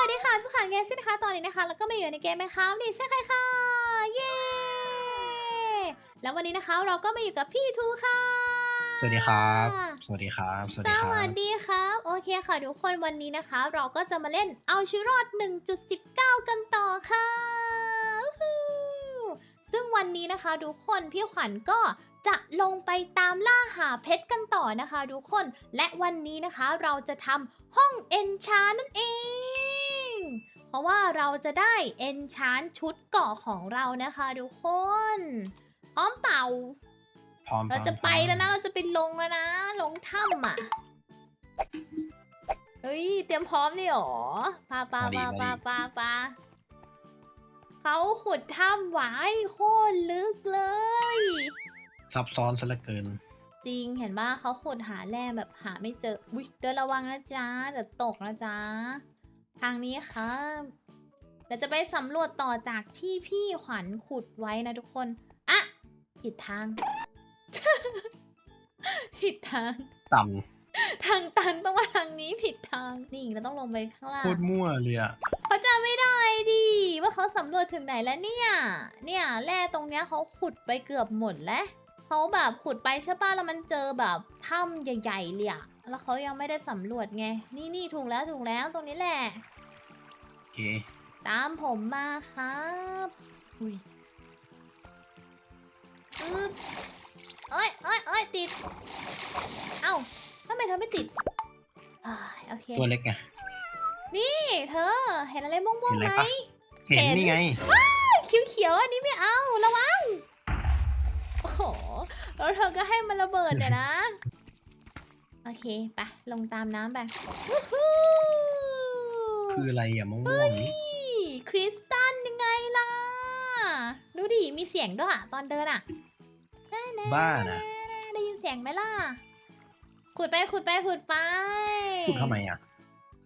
วัสดีค่ะผู้ขังเกมส์นะคะตอนนี้นะคะเราก็มาอยู่ในเกมไหมคะนี่ใช่ใครค่ะเย้แล้ววันนี้นะคะเราก็มาอยู่กับพี่ทูค่ะสวัสดีครับ สวัสดีครับ สวัสสดีครัวับสดีครับ โอเคค่ะ ทุกคนวันนี้นะคะ เราก็จะมาเล่นเอาชีวิตรอด 1.19 กันต่อค่ะวู้ฮู้ซึ่งวันนี้นะคะ ทุกคนพี่ขวัญก็จะลงไปตามล่าหาเพชรกันต่อนะคะ ทุกคน และวันนี้นะคะเราจะทำห้องเอนชานั่นเองเพ ราะว่าเราจะได้เอนชานชุดเกาะของเรานะคะทุกคน พร้อมเป่า พร้อมเราจะพร้อมไปแล้วนะเราจะไปลงแล้วนะ ลงถ้ำอะ เฮ้ย เตรียมพร้อมนี่หรอปาปาปาปาปาปาเขาขุดถ้ำไว้โคตรลึกเลย ซับซ้อนซะเหลือเกิน จริงเห็นว่าเขาขุดหาแร่แบบหาไม่เจอ อุ้ยเดินระวังนะจ๊ะเดี๋ยวตกนะจ๊ะ ทางนี้ครับเดี๋ยวจะไปสำรวจต่อจากที่พี่ขวัญขุดไว้นะทุกคนอะผิดทาง ผิดทาง ต่ทางตันต้องมาทางนี้ผิดทาง นี่เราต้องลงไปข้างำล่าโคงตรมั่วเลยอะเขาจำไม่ได้ดิว่าเขาสำรวจถึงไหนแล้วเนี่ย เนี่ยแร่ตรงเนี้ยเขาขุดไปเกือบหมดแล้วเขาแบบขุดไปใช่ป่ะแล้วมันเจอแบบถ้ำใหญ่ๆเลยอะแล้วเขายังไม่ได้สำรวจไง นี่นี่ถูกแล้วถูกแล้วตรงนี้แหละโอ เคตามผมมาครับอุ้ยอึ๊บเอ้ยเอ้ยเอ้ยติด เอ้าทำไมเธอไม่ติดอ่าโอเค ตัวเล็กไงนี่เธอ เห็นอะไรม่วงๆเห็นไหอะไรมปะเห็นเห็น นี่ไง เขียวๆอันนี้ไม่เอาระวัง โอ้โห แล้วเธอก็ให้มันระเบิดเนี่ยนะ โอเค ไป ลงตามน้ำไปวู้ฮู้ คืออะไรอะม่วงๆนี่นี่คริสตัลยังไงล่ะ ดูดิ มีเสียงด้วยอะตอนเดินอะแน่ๆบ้านะได้ยินเสียงไหมล่ะ ขุดไปขุดไปขุดไป พูดทำไมอะ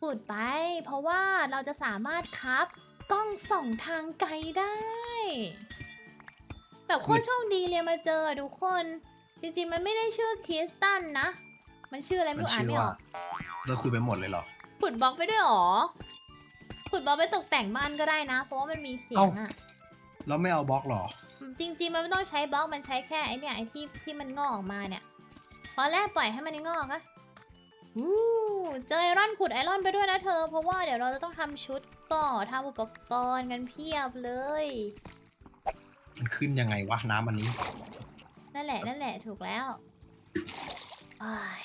ขุดไป เพราะว่าเราจะสามารถคับกล้องส่องทางไกลได้ แบบโคตรโชคดีเลยมาเจอทุกคน จริงๆ มันไม่ได้ชื่อคริสตันนะ มันชื่ออะไรไม่มันรู้อ่านชื่อไม่อว่าอก เราคุยไปหมดเลยเหรอ ขุดบล็อกไปด้วยเหรอ ขุดบล็อกไปตกแต่งบ้านก็ได้นะ เพราะว่ามันมีเสียงอะเราไม่เอาบล็อกเหรอ จริง ๆ มันไม่ต้องใช้บล็อกมันใช้แค่ไอเนี่ยไอที่ที่มันงอกออกมาเนี่ยพอแรกปล่อยให้มันงอกอะอู้เจอไอรอนขุดไอรอนไปด้วยนะเธอ เพราะว่าเดี๋ยวเราจะต้องทำชุดก่อทำอุปกรณ์กันเพียบเลย มันขึ้นยังไงวะน้ำอันนี้ นั่นแหละนั่นแหละถูกแล้วอ้าย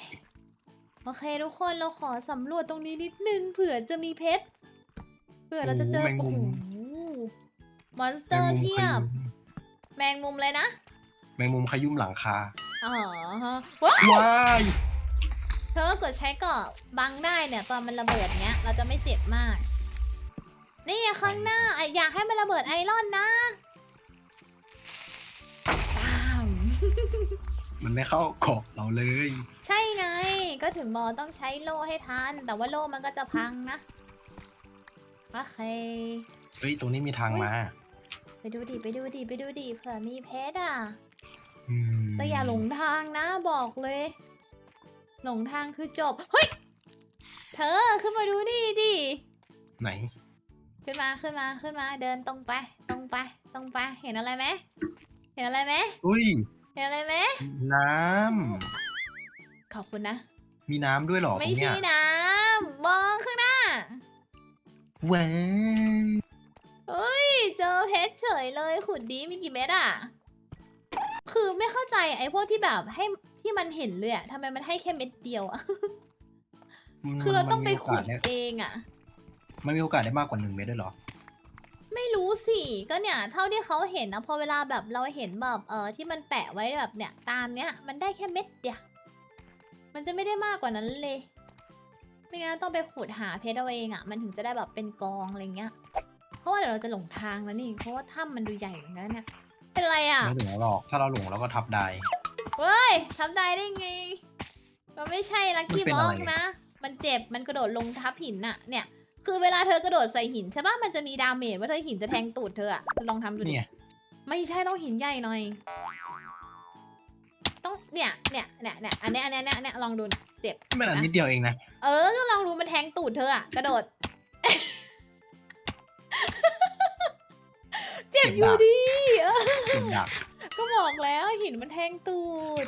โอเคทุกคนเราขอสำรวจตรงนี้นิดนึงเผื่อจะมีเพชร เผื่อเราจะเจอโอ้แมงมุโอ้ม โหมอนสเตแมองร์มุมเพีขยบยุ่มแมงมุมเลยนะ แมงมุมขยุ่มหลังคาอ๋อฮะว้ายว้ายเธอกดใช้เกราะบังได้เนี่ย ตอนมันระเบิดเนี้ย เราจะไม่เจ็บมาก นี่ข้างหน้าอะอยากให้มันระเบิดไอรอนนะตาม มันไม่เข้าเกาะเราเลย ใช่ไง ก็ถึงบอกต้องใช้โล่ให้ทัน แต่ว่าโล่มันก็จะพังนะ โอเค เฮ้ยตรงนี้มีทางมา ไปดูดิ ไปดูดิ ไปดูดิ เผื่อมีเพชรอะ อืมแต่อย่าหลงทางนะบอกเลย หลงทางคือจบ เฮ้ย เธอขึ้นมาดูนี่ดิ ไหน ขึ้นมาขึ้นมาขึ้นมาเดินตรงไป ตรงไป ตรงไป เห็นอะไรไหมเห็นอะไรไหมอุ้ย เห็นอะไรไหมน้ำ ขอบคุณนะ มีน้ำด้วยเหรอตไม่รงเนี้ใช่ย น้ำมองข้างหน้าแหวนเฮ้ย เจอเพชรเฉยเลยขุดดีมีกี่เม็ดอะคือไม่เข้าใจไอ้พวกที่แบบให้ที่มันเห็นเลยอะทำไมมันให้แค่เม็ดเดียวอะคือเราต้องไปมันมีโขุดกาสได้เองอะมันมีโอกาสได้มากกว่าหนึ่งเม็ดด้วยเหรอ ไม่รู้สิ ก็เนี่ย เท่าที่เขาเห็นนะพอเวลาแบบเราเห็นแบบเออที่มันแปะไว้แบบเนี่ย ตามเนี้ย มันได้แค่เม็ดเดียวมันจะไม่ได้มากกว่านั้นเลย ไม่งั้นต้องไปขุดหาเพชรเอาเองอะมันถึงจะได้แบบเป็นกองอะไรเงี้ย เพราะว่าเดี๋ยวเราจะหลงทางแล้วนี่เพราะว่าถ้ำมันดูใหญ่เหมือนกันนะเนี่ยเป็นไรอะไม่หลงหรอก ถ้าเราหลงเราก็ทับได้ เฮ้ยทำได้ได้ไง มันไม่ใช่ลักกี้มันเป็นบ็อะอไรกนะ มันเจ็บมันกระโดดลงทับหินน่ะเนี่ย คือเวลาเธอกระโดดใส่หินใช่ปะมันจะมีดาเมจว่าเธอหินจะแทงตูดเธออะลองทำดูดินี่ไงไม่ใช่ต้องหินใหญ่หน่อย ต้องเนี่ยเนี่ยเนี่ยเนี่ยอันเนี้ยอันเนี้ยเนี่ยเนี่ยลองดูนะเจ็บมันอันนิดเดียวเองนะ เออก็ลองดูมันแทงตูดเธออะกระโดด เจ็บอยู่ดีก็บอกแล้วหินมันแทงตูด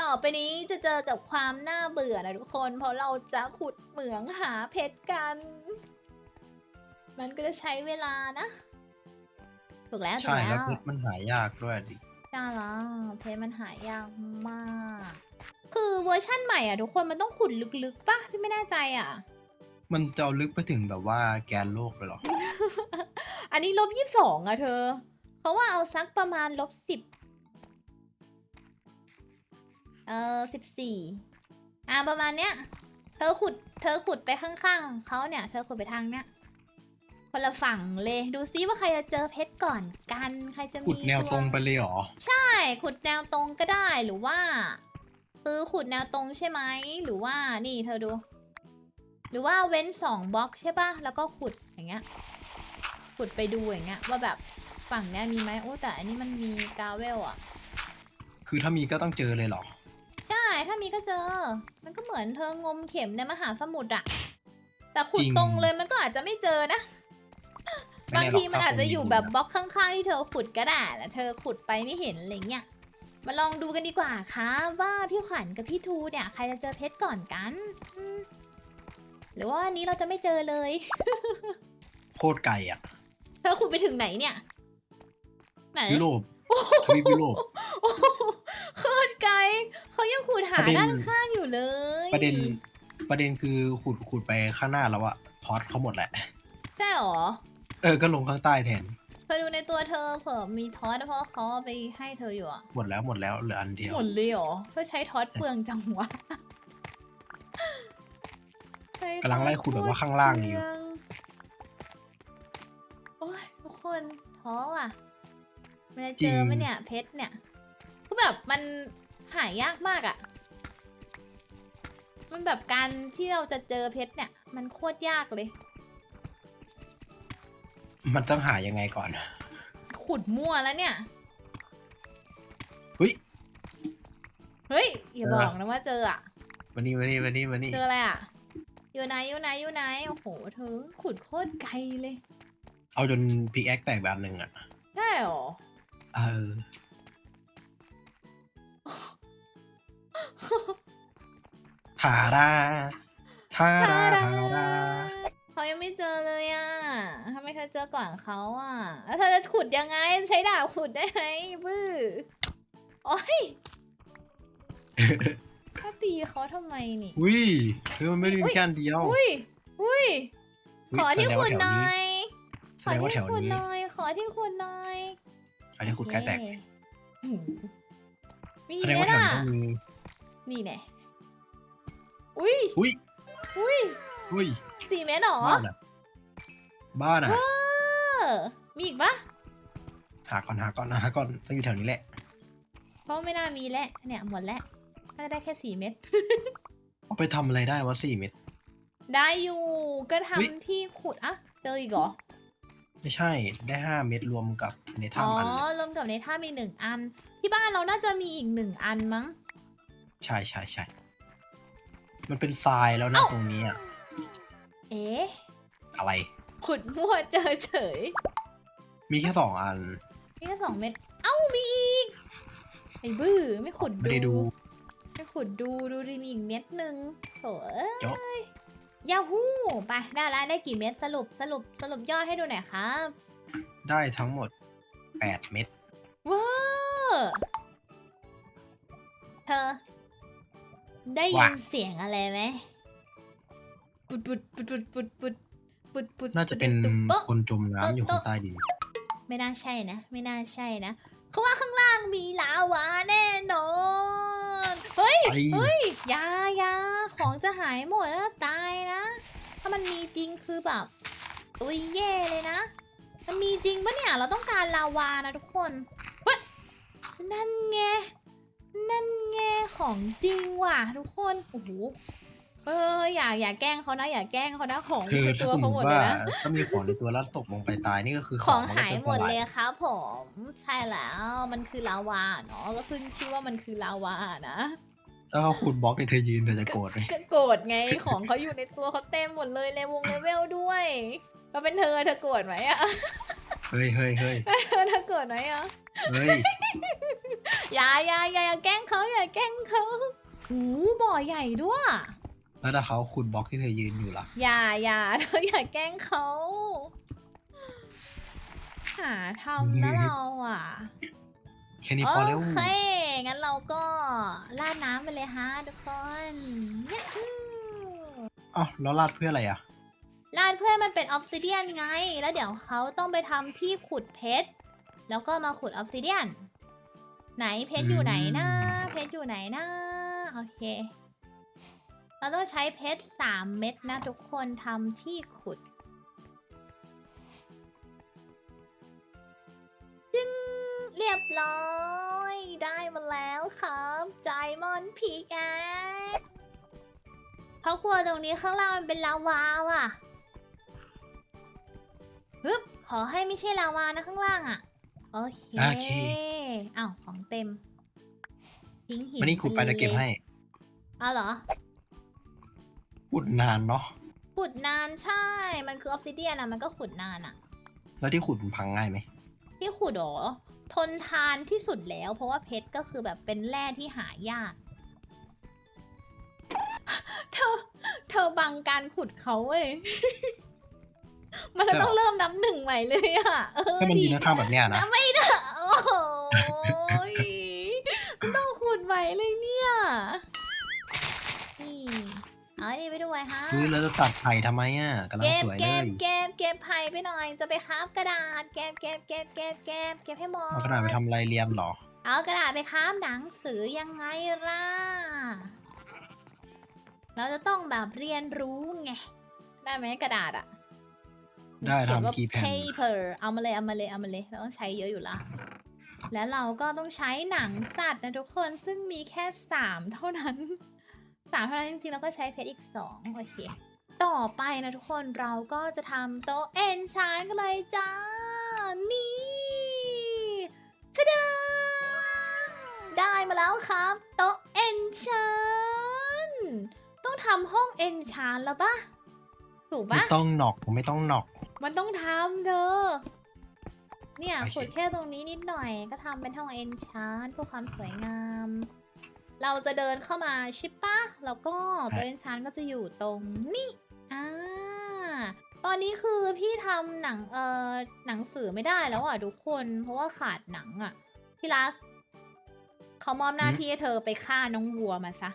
ต่อไปนี้จะเจอกับความน่าเบื่อนะทุกคน เพราะเราจะขุดเหมืองหาเพชรกัน มันก็จะใช้เวลานะ ถูกแล้วใช่แล้วเพชรมันหายยากด้วยดิ จ้าละเพชรมันหายยากมาก คือเวอร์ชั่นใหม่อะทุกคนมันต้องขุดลึกๆป่ะพี่ไม่แน่ใจอะ มันจะเอาลึกไปถึงแบบว่าแกนโลกเลยเหรอ อันนี้ลบยี่สิบสองอะเธอเขาว่าเอาสักประมาณลบสิบเออสิบสี่อ่าประมาณเนี้ย เธอขุด เธอขุดไปข้างๆเขาเนี่ย เธอขุดไปทางเนี้ยคนละฝั่งเลย ดูซิว่าใครจะเจอเพชรก่อนกัน ใครจะมีขุดแนวตรงไปดเลยเหรอ ใช่ ขุดแนวตรงก็ได้หรือว่า คือขุดแนวตรงใช่ไหมหรือว่านี่เธอดู หรือว่าเว้นสองบล็อกใช่ปะแล้วก็ขุดอย่างเงี้ย ขุดไปดูอย่างเงี้ยว่าแบบฝั่งเนี้ยมีไหมโอ้แต่อันนี้มันมีกาเวลอะคือถ้ามีก็ต้องเจอเลยเหรอ ใช่ถ้ามีก็เจอ มันก็เหมือนเธองมเข็มในมหาสมุทรอะแต่ขุดจริง ตรงเลยมันก็อาจจะไม่เจอนะไม่บางแน่หรอกทีมันถ้าอาจจะคนมีอยู่บุญแบบอะบล็อกข้างๆที่เธอขุดก็ได้แต่เธอขุดไปไม่เห็นอะไรเงี้ย มาลองดูกันดีกว่าค่ะว่าพี่ขวัญกับพี่ทูเนี่ยใครจะเจอเพชรก่อนกันอืมหรือว่าวันนี้เราจะไม่เจอเลย โคตรไกลอะเธอขุดไปถึงไหนเนี่ย ไหนยุโรปทวีปยุโรปโอ้โหโคตรไกลเขายังขุดหาประเด็นด้านข้างอยู่เลย ประเด็นประเด็นคือขุดขุดไปข้างหน้าแล้วอะทอสเขาหมดแหละ ใช่หรอ เออ ก็ลงข้างใต้แทน เธอดูในตัวเธอเผื่อมีทอสเพราะเขาเอาไปให้เธออยู่อะหมดแล้วหมดแล้วเหลืออันเดียว หมดเลยเหรอเพื่อใช้ทอสเปลืองจังวะใช้กำลังไล่ขุดแบบว่าข้างล่างอยู่ เปลืโอ้ยทุกคนท้อว่ะมันจะจริเจงอไหมเนี่ยเพชรเนี่ยคือแบบมันหายากมากอะมันแบบการที่เราจะเจอเพชรเนี่ย มันโคตรยากเลย มันต้องหายังไงก่อน ขุดมั่วแล้วเนี่ย เฮ้ย เฮ้ย อย่าเจอบอกนะว่าเจออะมานี่มานี่มานี่มานี่เจออะไรอะอยู่ไหนอยู่ไหนอยู่ไหน โอ้โห เธอ ขุดโคตรไกลเลย เอาจนพิกแอคแตกแบบหนึ่งอะใช่หรอ เออ ทาราทาราทาราเขายังไม่เจอเลยอะทำไม เธอเจอก่อนเขาอะ แล้วเธอจะขุดยังไง ใช้ดาบขุดได้ไหมบื้อ โอ้ยถ้าตีเขาทำไมนี่ อุ้ยเฮ้ยมันไม่ได้มีอุ๊ยแค่อันเดียว อุ้ย อุ้ยอุ๊ยขอที่แสดงขุว่าดแถวหน่อนี้ยแสดงว่าแถวขอที่ขุดนี้หน่อย ขอที่ขุดหน่อยอันนี้ขุดใกล้แตกโอเคอืมมีแสดงไหมว่าแถวล่ะนี้ต้องมีนี่แน่อุ้ย อุ้ย อุ้ย อุ้ยสี่เมตรเหรอ บ้านอะบ้านอะเออ มีอีกปะหาก่อนหาก่อนหาก่อนต้องอยู่แถวนี้แหละเพราะไม่น่ามีแล้วเนี่ยหมดแล้วน่าจะได้แค่สี่เม็ด เอาไปทำอะไรได้วะสี่เม็ด ได้อยู่ก็อุ๊ย ทำที่ขุดอะเจออีกเหรอ ไม่ใช่ได้ห้าเม็ดรวมกับในอ๋อถ้ำอันหนึ่งรวมกับในถ้ามีหนึ่งอัน ที่บ้านเราน่าจะมีอีกหนึ่งอันมั้ง ใช่ใช่ใช่มันเป็นทรายแล้วนะเอ้า ตรงนี้อะเอ๊ะ อะไร ขุดมั่วเจอเฉย มีแค่สองอันมีแค่สองเม็ด เอ้ามีอีก ไอ้บื้อไม่ขุดไม่ได้ดูไม่ขุดดูดูดิมีอีกเม็ดหนึ่งโถ่เอ้โจ๊ะยยาฮูไปได้แล้วได้กี่เม็ดสรุปสรุปสรุปยอดให้ดูหน่อยครับได้ทั้งหมดแปดเม็ดว้าวเธอ ได้ยินเสียงอะไรไหมปุดปุดปุดปุดปุดปุด ปุดปุดน่าจะเป็นปุดโป๊ะ คนจมน้ำอยู่ข้างใต้ดินไม่น่าใช่นะ ไม่น่าใช่นะเขาว่าข้างล่างมีลาวาแน่นอน เฮ้ย ไอ้เฮ้ยอยาอยาของจะหายหมดแล้วตายนะ ถ้ามันมีจริงคือแบบตุยแย่เลยนะ มันมีจริงปะเนี่ย เราต้องการลาวานะทุกคนเฮ้ยนั่นไงนั่นไงของจริงว่ะทุกคนโอ้โห เอออย่าอย่าแกล้งเขานะอย่าแกล้งเขานะของคือในถ้าตัวสมมเขาหมดติเลว่ายนะถ้ามีของในตัวแล้วตกลงไปตายนี่ก็คือขขอองงมันหายก็จะหมดสลาเลยครับผมใช่แล้วมันคือลาวาเนาะก็ขึ้นชื่อว่ามันคือลาวานะถ้าเขาขุดบล็อกในเธอยืนเธอจะโกรธไหมก็โกรธไงของเขาอยู่ในตัวเขาเต็มหมดเลยเลยวงเลเวลด้วยก็เป็นเธอเธอโกรธไหมอะ เฮ้ยเฮ้ยเฮ้ยถ้าเกิดไหนอะเฮ้ยอย่าอย่าอย่าอย่าแกล้งเขาอย่าแกล้งเขาหูบ่อใหญ่ด้วย แล้วถ้าเขาขุดบล็อกที่เธอยืนอยู่ล่ะ อย่าอย่าเธออย่าแกล้งเขาหาทำนะเราอะแค่นี้โอพอแล้วเคงั้นเราก็ราดน้ำไปเลยฮะทุกคนยะฮู้อ้าวแล้วลาดเพื่ออะไรอะราดเพื่อให้มันเป็นออฟซิเดียนไง แล้วเดี๋ยวเขาต้องไปทำที่ขุดเพชร แล้วก็มาขุดออฟซิเดียน ไหนเพชรอยู่ไหนนะ เพชรอยู่ไหนนะ โอเค เราต้องใช้เพชรสามเม็ดนะทุกคนทำที่ขุดจึงเรียบร้อย ได้มาแล้วครับไจมอนพีกแอเขากลัวตรงนี้ข้างล่างมันเป็นลาวาว่ะฮึบขอให้ไม่ใช่ลาวานะข้างล่างอะ โอเคโอเคอ้าวของเต็มทิ้งหินมานี่ขุดไปเดี๋ยวเก็บให้ เอาเหรอ ขุดนานเนาะขุดนานใช่ มันคือออฟซิเดียนอะมันก็ขุดนานอะแล้วที่ขุดมันพังง่ายไหมที่ขุดเหรอทนทานที่สุดแล้ว เพราะว่าเพชรก็คือแบบเป็นแร่ที่หายาก เธอ เธอบังการขุดเขาเว้ย มันจะต้องเริ่มนับหนึ่งใหม่เลยอะเออให้มันยืนดีข้างๆแบบเนี้ยนะนะ ไม่ได้โอ้โหยต้องขุดใหม่เลยเนี่ยนี่ เอาอันนี้ไปด้วยฮะคือเราจะตัดไผ่ทำไมอะกำลังเก็บสวยเลเก็บยเก็บเก็บไผ่ไปหน่อย จะไปคราฟกระดาษ เก็บเก็บเก็บเก็บเก็บเก็บให้หมดเอากระดาษไปทำอะไรเรียมเหรอ เอากระดาษไปคราฟหนังสือยังไงล่ะ เราจะต้องแบบเรียนรู้ไง ได้ไหมกระดาษอะได้เขียนว่า ทำกี่แผ่น paper เอามาเลยเอามาเลยเอามาเลยเราต้องใช้เยอะอยู่ละ แล้วเราก็ต้องใช้หนังสัตว์นะทุกคนซึ่งมีแค่สามเท่านั้น สามเท่านั้นจริงๆแล้วก็ใช้เพชรอีกสองโอเค ต่อไปนะทุกคนเราก็จะทำโต๊ะเอนชานกันเลยจ้า นี่ทะดาได้มาแล้วครับ โต๊ะเอนชานต้องทำห้องเอนชานแล้วปะถูกไม่ปะต้องหนอกไม่ต้องหนอก มันต้องทำเธอเนี่ยโอเค ขุดแค่ตรงนี้นิดหน่อยก็ทำเป็นห้องเอนชานเพื่อความสวยงาม เราจะเดินเข้ามาใชิปะแล้วก็ตัวเอนชานก็จะอยู่ตรงนี้อ่าตอนนี้คือพี่ทำหนังเอ่อหนังสือไม่ได้แล้วอะทุกคน เพราะว่าขาดหนังอะที่รักเขามอบหน้าที่ให้เธอไปฆ่าน้องวัวมาซะ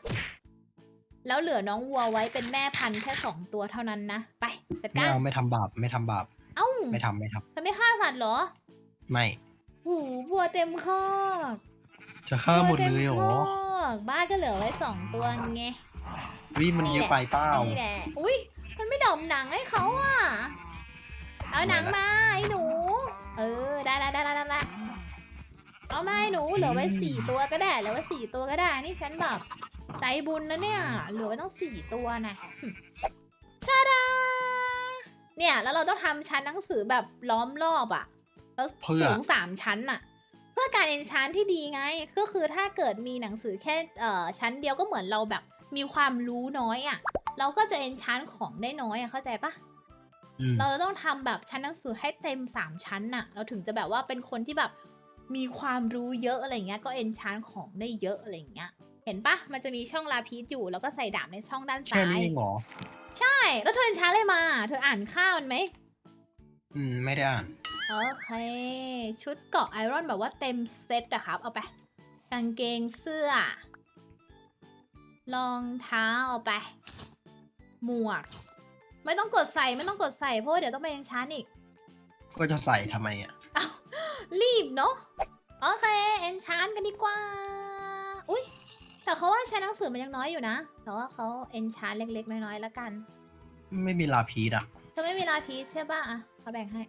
แล้วเหลือน้องวัวไว้เป็นแม่พันธุ์แค่สองตัวเท่านั้นนะ ไปจัดไม่การเอาไม่ทำบาปไม่ทำบาปเอ้าไม่ทำไม่ทำเธอไม่ฆ่าสัตว์เหรอ ไม่ หูวัวเต็มคอก จะฆ่าหมดเลยเหรอบ้านก็เหลือไว้สองตัวไงวิมันเยอะไปเปล่านี่แหละอุ้ยมันไม่ดอมหนังให้เขาอะ เอาหนังมาไอ้หนู เออได้ได้ได้ได้ได้เอามาให้หนูเหลือไว้สี่ตัวก็ได้เหลือไว้สี่ตัวก็ได้ นี่ฉันแบบใจบุญนะเนี่ย เหลือไว้ต้องสี่ตัวนะชาดาเนี่ยแล้วเราต้องทำชั้นหนังสือแบบล้อมรอบอะแล้วสูงสามชั้นอะ พื่อการเอนชานที่ดีไง ก็คือถ้าเกิดมีหนังสือแค่เอ่อชั้นเดียวก็เหมือนเราแบบมีความรู้น้อยอะเราก็จะเอนชานของได้น้อยอะเข้าใจปะอืมเราจะต้องทำแบบชั้นหนังสือให้เต็มสามชั้นน่ะ เราถึงจะแบบว่าเป็นคนที่แบบมีความรู้เยอะอะไรเงี้ย ก็เอนชานของได้เยอะอะไรเงี้ย เห็นปะมันจะมีช่องลาพีชอยู่ แล้วก็ใส่ดาบในช่องด้านแค่ซ้ายนี้เองเหรอ ใช่ แล้วเธอเอนชานอะไรมา เธออ่านข้าวมันไหม อืม ไม่ได้อ่าน โอเค ชุดเกราะไอรอนแบบว่าเต็มเซ็ตอะครับ เอาไป กางเกงเสื้อ รองเท้าเอาไป หมวก ไม่ต้องกดใส่ไม่ต้องกดใส่เพราะว่าเดี๋ยวต้องไปเอนชานอีก ก็จะใส่ทำไมอะอ้าวรีบเนาะ โอเค เอนชานกันดีกว่า อุ้ยแต่เขาว่าใช้หนังสือมันยังน้อยอยู่นะ แต่ว่าเขาเอนชานเล็กๆ น้อยๆ แล้วกัน ไม่มีลาพีดอะเธอไม่มีลาพีชใช่ป่ะอะเขาแบ่งให้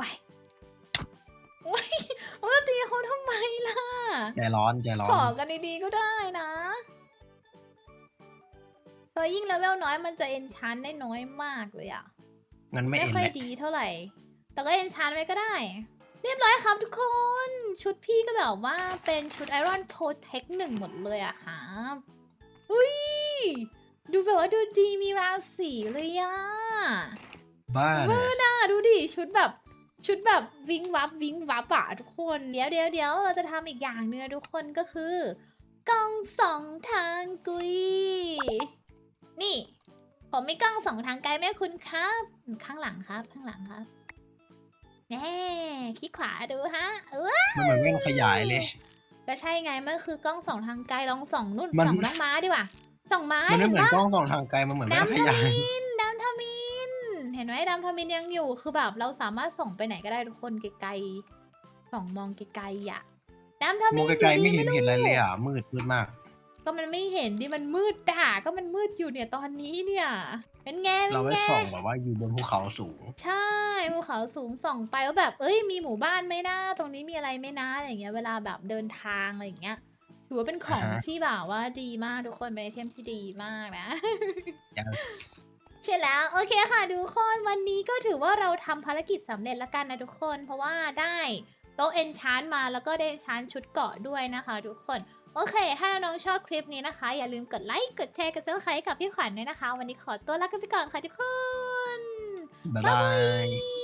ว้ายว้ายว่าตีเขาทำไมล่ะ ใจร้อนใจร้อขอนกันดีๆก็ได้นะเธอยิ่งเลเวลน้อยมันจะเอนชานได้น้อยมากเลยอะงั้นไม่ไม่เอ็นค่อยแหละดีเท่าไหร่ แต่ก็เอนชานไว้ก็ได้ เรียบร้อยครับทุกคน ชุดพี่ก็แบบว่าเป็นชุดไอรอนโปรเทคหนึ่งหมดเลยอะครับ อุ้ย ดูแบบว่าดูดีมีราศีเลยอะบ้าเลยน่าดูดิ ชุดแบบ ชุดแบบวิงวับวิงวับอะทุกคน เดี๋ยวเดี๋ยวเดี๋ยวเราจะทำอีกอย่างเนื้อะทุกคนก็คือกล้องสองทางกุย นี่ ผมมีกล้องสองทางไกลแม่คุณครับ ข้างหลังครับ ข้างหลังครับแน่คลิกขวาดูฮะ เออมันเหมือนแว่นขยายเลย ก็ใช่ไงมันคือกล้องสองทางไกลลองส่องนู่นมันส่องน้องม้าดีกว่าส่องม้ามันไม่เห็นเหมือนปะกล้องสองทางไกลมันเหมือนแว่นดำขทยาย มินดำทมิน เห็น ไหมดำทมินยังอยู่ คือแบบเราสามารถส่องไปไหนก็ได้ทุกคนไกลๆส่องมองไกลๆอะดำทมิมนองไกลๆอยู่ไม่ดีเห็นเห็นอะไรเลยอะ มืดมืดมาก ก็มันไม่เห็นดิมันมืดด่าก็มันมืดอยู่เนี่ยตอนนี้เนี่ย เป็นไงเป็เรานไว้ไงส่องแบบว่าอยู่บนภูเขาสูง ใช่ภูเขาสูงส่องไปว่าแบบ เอ้ยมีหมู่บ้านไหมนะตรงนี้มีอะไรไหมนะอะไรอย่างเงี้ย เวลาแบบเดินทางอะไรอย่างเงี้ยถือว่าเป็นของอ่าฮะที่แบบว่าดีมากทุกคนเป็นไอเทมที่ดีมากนะ yes ใช่แล้ว โอเคค่ะทุกคนวันนี้ก็ถือว่าเราทำภารกิจสำเร็จแล้วกันนะทุกคน เพราะว่าได้โต๊ะเอนชานมาแล้วก็ได้เอนชานชุดเกาะด้วยนะคะทุกคน โอเค ถ้าน้องๆชอบคลิปนี้นะคะ อย่าลืมกดไลค์กดแชร์กดซับสไครต์กับพี่ขวัญด้วยนะคะ วันนี้ขอตัวลากันไปก่อนค่ะทุกคน บ๊ายบาย